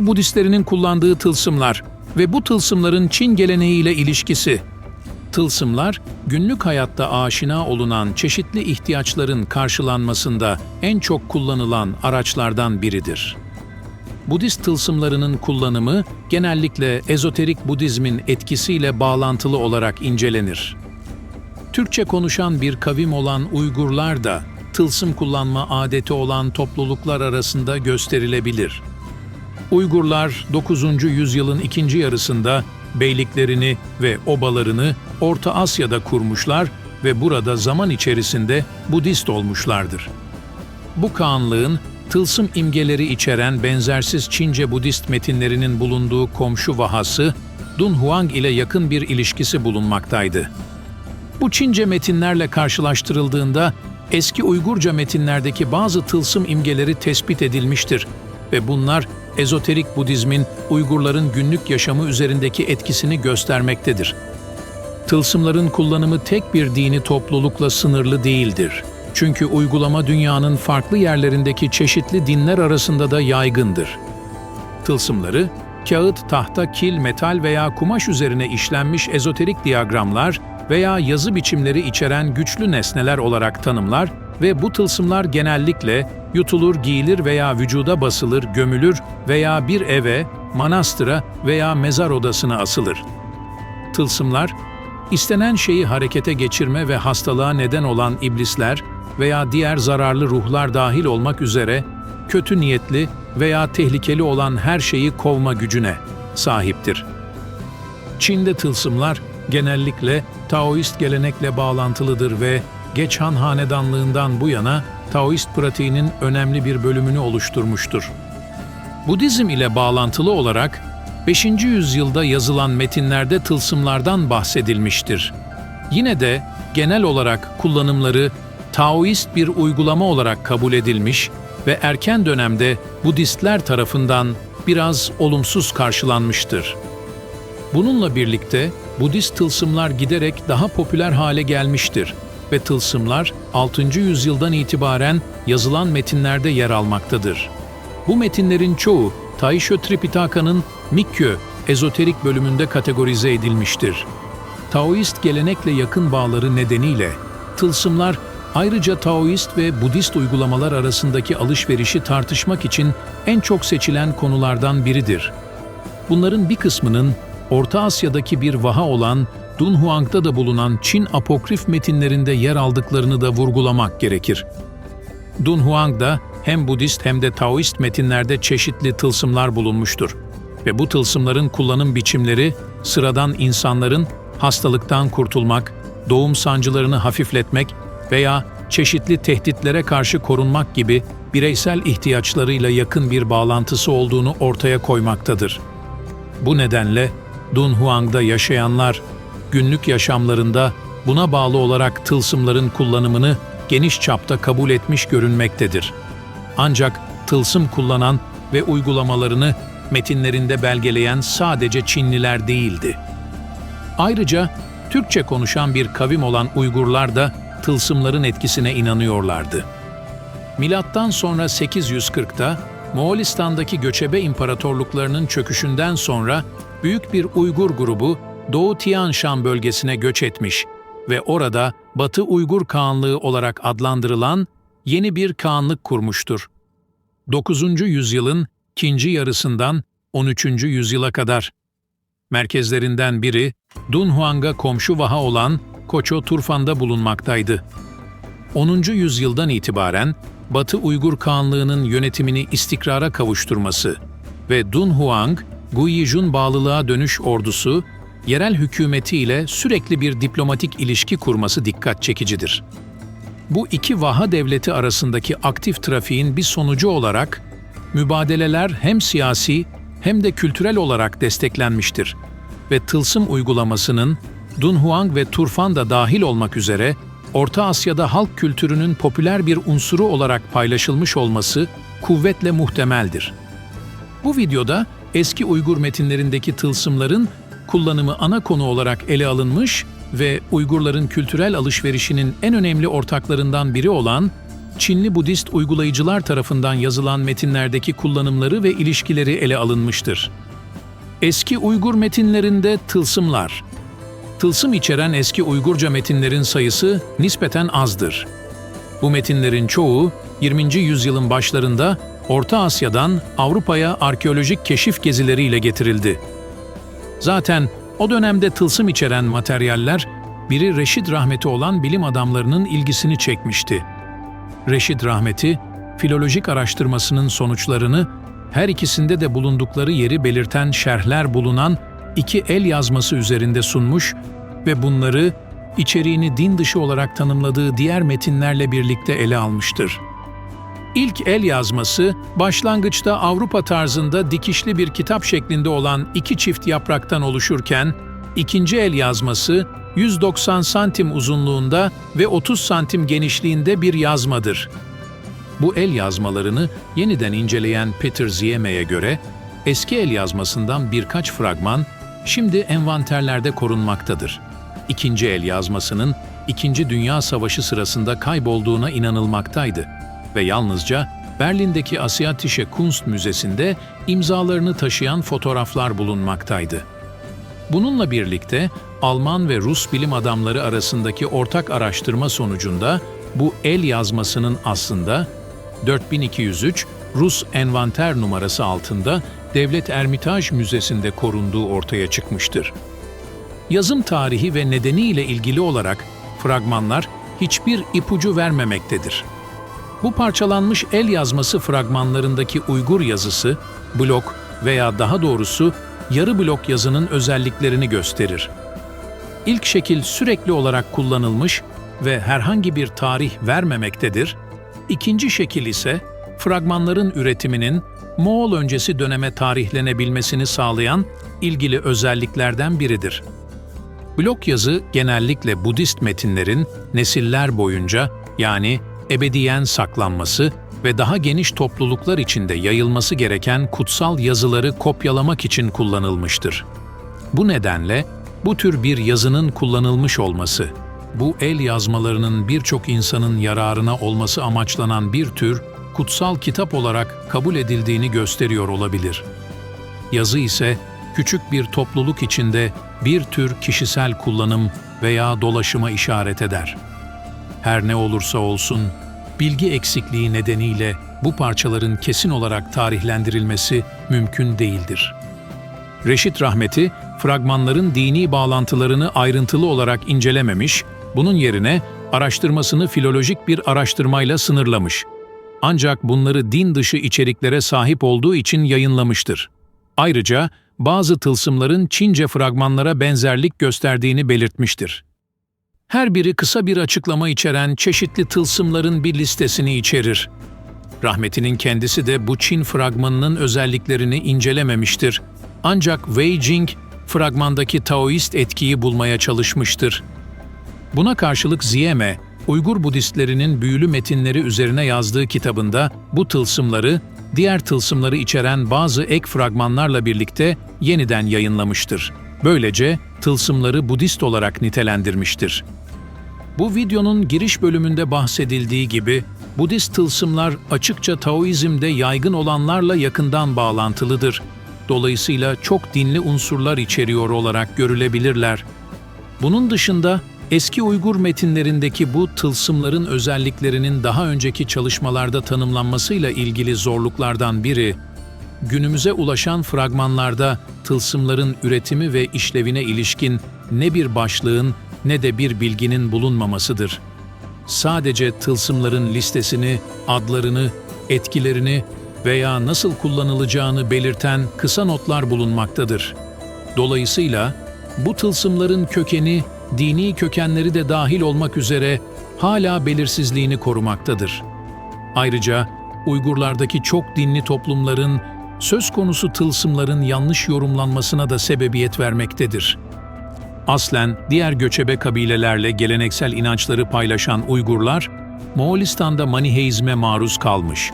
Uygur Budistlerinin kullandığı tılsımlar ve bu tılsımların Çin geleneğiyle ilişkisi. Tılsımlar, günlük hayatta aşina olunan çeşitli ihtiyaçların karşılanmasında en çok kullanılan araçlardan biridir. Budist tılsımlarının kullanımı genellikle ezoterik Budizmin etkisiyle bağlantılı olarak incelenir. Türkçe konuşan bir kavim olan Uygurlar da tılsım kullanma adeti olan topluluklar arasında gösterilebilir. Uygurlar 9. yüzyılın ikinci yarısında beyliklerini ve obalarını Orta Asya'da kurmuşlar ve burada zaman içerisinde Budist olmuşlardır. Bu kağanlığın tılsım imgeleri içeren benzersiz Çince Budist metinlerinin bulunduğu komşu vahası Dunhuang ile yakın bir ilişkisi bulunmaktaydı. Bu Çince metinlerle karşılaştırıldığında eski Uygurca metinlerdeki bazı tılsım imgeleri tespit edilmiştir ve bunlar ezoterik Budizmin Uygurların günlük yaşamı üzerindeki etkisini göstermektedir. Tılsımların kullanımı tek bir dini toplulukla sınırlı değildir. Çünkü uygulama dünyanın farklı yerlerindeki çeşitli dinler arasında da yaygındır. Tılsımları, kağıt, tahta, kil, metal veya kumaş üzerine işlenmiş ezoterik diyagramlar veya yazı biçimleri içeren güçlü nesneler olarak tanımlar ve bu tılsımlar genellikle yutulur, giyilir veya vücuda basılır, gömülür veya bir eve, manastıra veya mezar odasına asılır. Tılsımlar, istenen şeyi harekete geçirme ve hastalığa neden olan iblisler veya diğer zararlı ruhlar dahil olmak üzere kötü niyetli veya tehlikeli olan her şeyi kovma gücüne sahiptir. Çin'de tılsımlar genellikle Taoist gelenekle bağlantılıdır ve geç Han hanedanlığından bu yana Taoist pratiğinin önemli bir bölümünü oluşturmuştur. Budizm ile bağlantılı olarak 5. yüzyılda yazılan metinlerde tılsımlardan bahsedilmiştir. Yine de genel olarak kullanımları Taoist bir uygulama olarak kabul edilmiş ve erken dönemde Budistler tarafından biraz olumsuz karşılanmıştır. Bununla birlikte Budist tılsımlar giderek daha popüler hale gelmiştir ve tılsımlar 6. yüzyıldan itibaren yazılan metinlerde yer almaktadır. Bu metinlerin çoğu Taisho Tripitaka'nın Mikkyo ezoterik bölümünde kategorize edilmiştir. Taoist gelenekle yakın bağları nedeniyle tılsımlar ayrıca Taoist ve Budist uygulamalar arasındaki alışverişi tartışmak için en çok seçilen konulardan biridir. Bunların bir kısmının Orta Asya'daki bir vaha olan Dunhuang'da da bulunan Çin apokrif metinlerinde yer aldıklarını da vurgulamak gerekir. Dunhuang'da hem Budist hem de Taoist metinlerde çeşitli tılsımlar bulunmuştur ve bu tılsımların kullanım biçimleri sıradan insanların hastalıktan kurtulmak, doğum sancılarını hafifletmek veya çeşitli tehditlere karşı korunmak gibi bireysel ihtiyaçlarıyla yakın bir bağlantısı olduğunu ortaya koymaktadır. Bu nedenle Dunhuang'da yaşayanlar günlük yaşamlarında buna bağlı olarak tılsımların kullanımını geniş çapta kabul etmiş görünmektedir. Ancak tılsım kullanan ve uygulamalarını metinlerinde belgeleyen sadece Çinliler değildi. Ayrıca Türkçe konuşan bir kavim olan Uygurlar da tılsımların etkisine inanıyorlardı. Milattan sonra 840'ta Moğolistan'daki göçebe imparatorluklarının çöküşünden sonra büyük bir Uygur grubu Doğu Tian Shan bölgesine göç etmiş ve orada Batı Uygur Kağanlığı olarak adlandırılan yeni bir kağanlık kurmuştur. 9. yüzyılın ikinci yarısından 13. yüzyıla kadar. Merkezlerinden biri Dunhuang'a komşu vaha olan Koço Turfan'da bulunmaktaydı. 10. yüzyıldan itibaren Batı Uygur Kağanlığı'nın yönetimini istikrara kavuşturması ve Dunhuang, Guiyijun bağlılığa dönüş ordusu, yerel hükümetiyle sürekli bir diplomatik ilişki kurması dikkat çekicidir. Bu iki vaha devleti arasındaki aktif trafiğin bir sonucu olarak mübadeleler hem siyasi hem de kültürel olarak desteklenmiştir ve tılsım uygulamasının Dunhuang ve Turfan da dahil olmak üzere Orta Asya'da halk kültürünün popüler bir unsuru olarak paylaşılmış olması kuvvetle muhtemeldir. Bu videoda eski Uygur metinlerindeki tılsımların kullanımı ana konu olarak ele alınmış ve Uygurların kültürel alışverişinin en önemli ortaklarından biri olan Çinli Budist uygulayıcılar tarafından yazılan metinlerdeki kullanımları ve ilişkileri ele alınmıştır. Eski Uygur metinlerinde tılsımlar. Tılsım içeren eski Uygurca metinlerin sayısı nispeten azdır. Bu metinlerin çoğu 20. yüzyılın başlarında Orta Asya'dan Avrupa'ya arkeolojik keşif gezileriyle getirildi. Zaten o dönemde tılsım içeren materyaller biri Reşid Rahmeti olan bilim adamlarının ilgisini çekmişti. Reşid Rahmeti, filolojik araştırmasının sonuçlarını her ikisinde de bulundukları yeri belirten şerhler bulunan iki el yazması üzerinde sunmuş ve bunları içeriğini din dışı olarak tanımladığı diğer metinlerle birlikte ele almıştır. İlk el yazması, başlangıçta Avrupa tarzında dikişli bir kitap şeklinde olan iki çift yapraktan oluşurken, ikinci el yazması 190 santim uzunluğunda ve 30 santim genişliğinde bir yazmadır. Bu el yazmalarını yeniden inceleyen Peter Zieme'ye göre, eski el yazmasından birkaç fragman şimdi envanterlerde korunmaktadır. İkinci el yazmasının İkinci Dünya Savaşı sırasında kaybolduğuna inanılmaktaydı ve yalnızca Berlin'deki Asiatische Kunst Müzesi'nde imzalarını taşıyan fotoğraflar bulunmaktaydı. Bununla birlikte Alman ve Rus bilim adamları arasındaki ortak araştırma sonucunda bu el yazmasının aslında 4203 Rus envanter numarası altında Devlet Ermitaj Müzesi'nde korunduğu ortaya çıkmıştır. Yazım tarihi ve nedeniyle ilgili olarak fragmanlar hiçbir ipucu vermemektedir. Bu parçalanmış el yazması fragmanlarındaki Uygur yazısı, blok veya daha doğrusu yarı blok yazının özelliklerini gösterir. İlk şekil sürekli olarak kullanılmış ve herhangi bir tarih vermemektedir. İkinci şekil ise fragmanların üretiminin Moğol öncesi döneme tarihlenebilmesini sağlayan ilgili özelliklerden biridir. Blok yazı genellikle Budist metinlerin nesiller boyunca yani ebediyen saklanması ve daha geniş topluluklar içinde yayılması gereken kutsal yazıları kopyalamak için kullanılmıştır. Bu nedenle bu tür bir yazının kullanılmış olması, bu el yazmalarının birçok insanın yararına olması amaçlanan bir tür kutsal kitap olarak kabul edildiğini gösteriyor olabilir. Yazı ise küçük bir topluluk içinde bir tür kişisel kullanım veya dolaşıma işaret eder. Her ne olursa olsun, bilgi eksikliği nedeniyle bu parçaların kesin olarak tarihlendirilmesi mümkün değildir. Reşit Rahmeti, fragmanların dini bağlantılarını ayrıntılı olarak incelememiş, bunun yerine araştırmasını filolojik bir araştırmayla sınırlamış. Ancak bunları din dışı içeriklere sahip olduğu için yayınlamıştır. Ayrıca bazı tılsımların Çince fragmanlara benzerlik gösterdiğini belirtmiştir. Her biri kısa bir açıklama içeren çeşitli tılsımların bir listesini içerir. Rahmetinin kendisi de bu Çin fragmanının özelliklerini incelememiştir. Ancak Wei Jing fragmandaki Taoist etkiyi bulmaya çalışmıştır. Buna karşılık Ziyeme, Uygur Budistlerinin büyülü metinleri üzerine yazdığı kitabında bu tılsımları, diğer tılsımları içeren bazı ek fragmanlarla birlikte yeniden yayınlamıştır. Böylece tılsımları Budist olarak nitelendirmiştir. Bu videonun giriş bölümünde bahsedildiği gibi Budist tılsımlar açıkça Taoizm'de yaygın olanlarla yakından bağlantılıdır. Dolayısıyla çok dinli unsurlar içeriyor olarak görülebilirler. Bunun dışında eski Uygur metinlerindeki bu tılsımların özelliklerinin daha önceki çalışmalarda tanımlanmasıyla ilgili zorluklardan biri, günümüze ulaşan fragmanlarda tılsımların üretimi ve işlevine ilişkin ne bir başlığın ne de bir bilginin bulunmamasıdır. Sadece tılsımların listesini, adlarını, etkilerini veya nasıl kullanılacağını belirten kısa notlar bulunmaktadır. Dolayısıyla bu tılsımların kökeni, dini kökenleri de dahil olmak üzere hala belirsizliğini korumaktadır. Ayrıca Uygurlardaki çok dinli toplumların söz konusu tılsımların yanlış yorumlanmasına da sebebiyet vermektedir. Aslen diğer göçebe kabilelerle geleneksel inançları paylaşan Uygurlar, Moğolistan'da Maniheizme maruz kalmış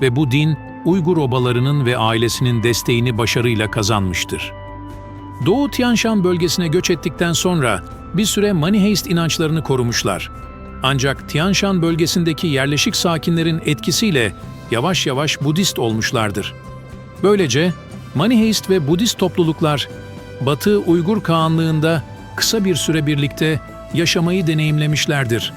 ve bu din Uygur obalarının ve ailesinin desteğini başarıyla kazanmıştır. Doğu Tian Shan bölgesine göç ettikten sonra bir süre Maniheist inançlarını korumuşlar. Ancak Tian Shan bölgesindeki yerleşik sakinlerin etkisiyle yavaş yavaş Budist olmuşlardır. Böylece Maniheist ve Budist topluluklar Batı Uygur Kağanlığında kısa bir süre birlikte yaşamayı deneyimlemişlerdir.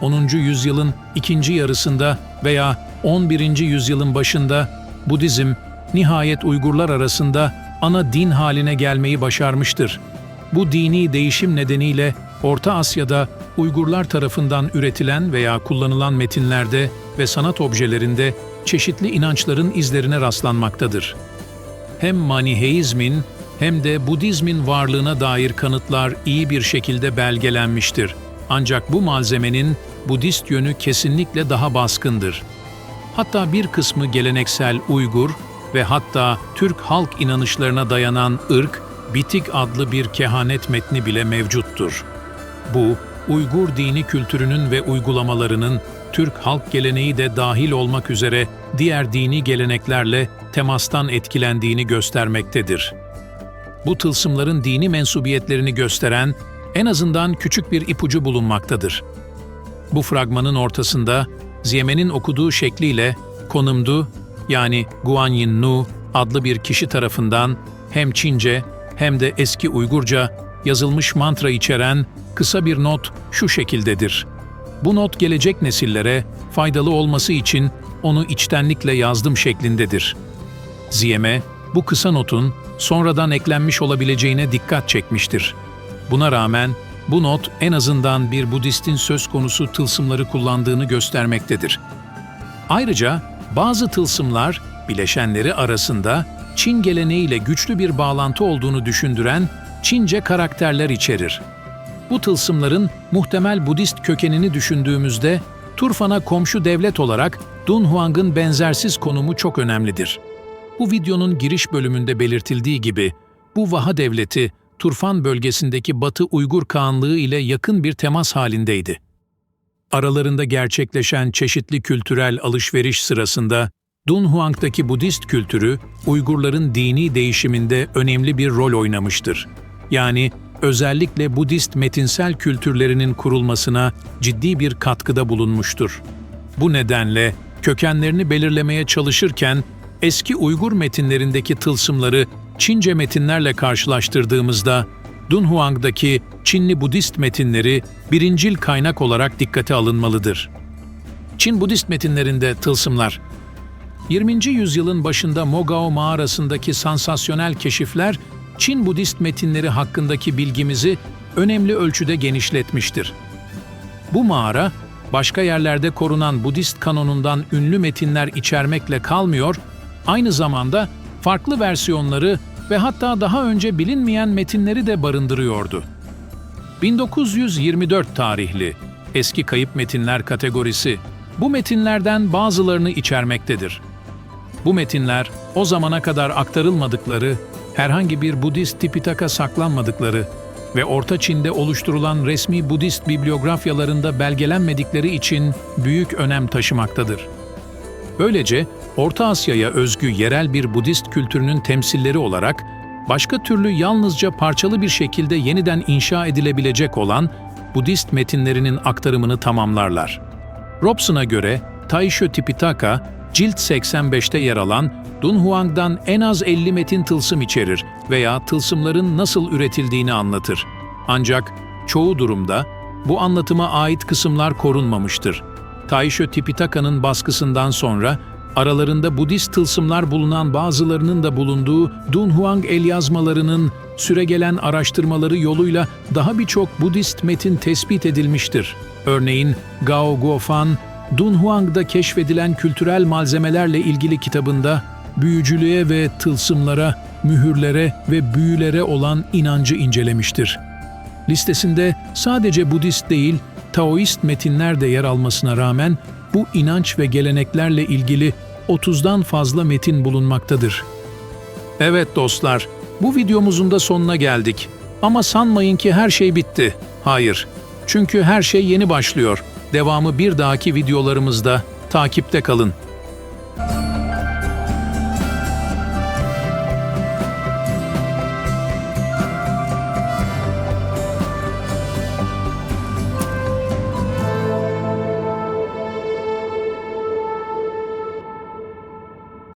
10. yüzyılın ikinci yarısında veya 11. yüzyılın başında Budizm nihayet Uygurlar arasında ana din haline gelmeyi başarmıştır. Bu dini değişim nedeniyle Orta Asya'da Uygurlar tarafından üretilen veya kullanılan metinlerde ve sanat objelerinde çeşitli inançların izlerine rastlanmaktadır. Hem Maniheizmin hem de Budizmin varlığına dair kanıtlar iyi bir şekilde belgelenmiştir. Ancak bu malzemenin Budist yönü kesinlikle daha baskındır. Hatta bir kısmı geleneksel Uygur ve hatta Türk halk inanışlarına dayanan ırk, Bitik adlı bir kehanet metni bile mevcuttur. Bu, Uygur dini kültürünün ve uygulamalarının Türk halk geleneği de dahil olmak üzere diğer dini geleneklerle temastan etkilendiğini göstermektedir. Bu tılsımların dini mensubiyetlerini gösteren en azından küçük bir ipucu bulunmaktadır. Bu fragmanın ortasında Ziyemen'in okuduğu şekliyle Konumdu yani Guanyin Nu adlı bir kişi tarafından hem Çince hem de eski Uygurca yazılmış mantra içeren kısa bir not şu şekildedir. Bu not gelecek nesillere faydalı olması için onu içtenlikle yazdım şeklindedir. Ziyeme, bu kısa notun sonradan eklenmiş olabileceğine dikkat çekmiştir. Buna rağmen bu not en azından bir Budistin söz konusu tılsımları kullandığını göstermektedir. Ayrıca bazı tılsımlar bileşenleri arasında Çin geleneğiyle güçlü bir bağlantı olduğunu düşündüren Çince karakterler içerir. Bu tılsımların muhtemel Budist kökenini düşündüğümüzde Turfan'a komşu devlet olarak Dunhuang'ın benzersiz konumu çok önemlidir. Bu videonun giriş bölümünde belirtildiği gibi bu Vaha devleti Turfan bölgesindeki Batı Uygur Kağanlığı ile yakın bir temas halindeydi. Aralarında gerçekleşen çeşitli kültürel alışveriş sırasında Dunhuang'daki Budist kültürü Uygurların dini değişiminde önemli bir rol oynamıştır. Yani özellikle Budist metinsel kültürlerinin kurulmasına ciddi bir katkıda bulunmuştur. Bu nedenle kökenlerini belirlemeye çalışırken eski Uygur metinlerindeki tılsımları Çince metinlerle karşılaştırdığımızda Dunhuang'daki Çinli Budist metinleri birincil kaynak olarak dikkate alınmalıdır. Çin Budist metinlerinde tılsımlar 20. yüzyılın başında Mogao mağarasındaki sansasyonel keşifler Çin Budist metinleri hakkındaki bilgimizi önemli ölçüde genişletmiştir. Bu mağara, başka yerlerde korunan Budist kanonundan ünlü metinler içermekle kalmıyor, aynı zamanda farklı versiyonları ve hatta daha önce bilinmeyen metinleri de barındırıyordu. 1924 tarihli eski kayıp metinler kategorisi bu metinlerden bazılarını içermektedir. Bu metinler o zamana kadar aktarılmadıkları, herhangi bir Budist tipitaka saklanmadıkları ve Orta Çin'de oluşturulan resmi Budist bibliografyalarında belgelenmedikleri için büyük önem taşımaktadır. Böylece Orta Asya'ya özgü yerel bir Budist kültürünün temsilleri olarak başka türlü yalnızca parçalı bir şekilde yeniden inşa edilebilecek olan Budist metinlerinin aktarımını tamamlarlar. Robson'a göre Taisho Tipitaka, cilt 85'te yer alan Dunhuang'dan en az 50 metin tılsım içerir veya tılsımların nasıl üretildiğini anlatır. Ancak çoğu durumda bu anlatıma ait kısımlar korunmamıştır. Taisho Tipitaka'nın baskısından sonra aralarında Budist tılsımlar bulunan bazılarının da bulunduğu Dunhuang el yazmalarının süregelen araştırmaları yoluyla daha birçok Budist metin tespit edilmiştir. Örneğin Gao Guofan, Dunhuang'da keşfedilen kültürel malzemelerle ilgili kitabında büyücülüğe ve tılsımlara, mühürlere ve büyülere olan inancı incelemiştir. Listesinde sadece Budist değil, Taoist metinler de yer almasına rağmen bu inanç ve geleneklerle ilgili 30'dan fazla metin bulunmaktadır. Evet dostlar, bu videomuzun da sonuna geldik. Ama sanmayın ki her şey bitti. Hayır. Çünkü her şey yeni başlıyor. Devamı bir dahaki videolarımızda takipte kalın.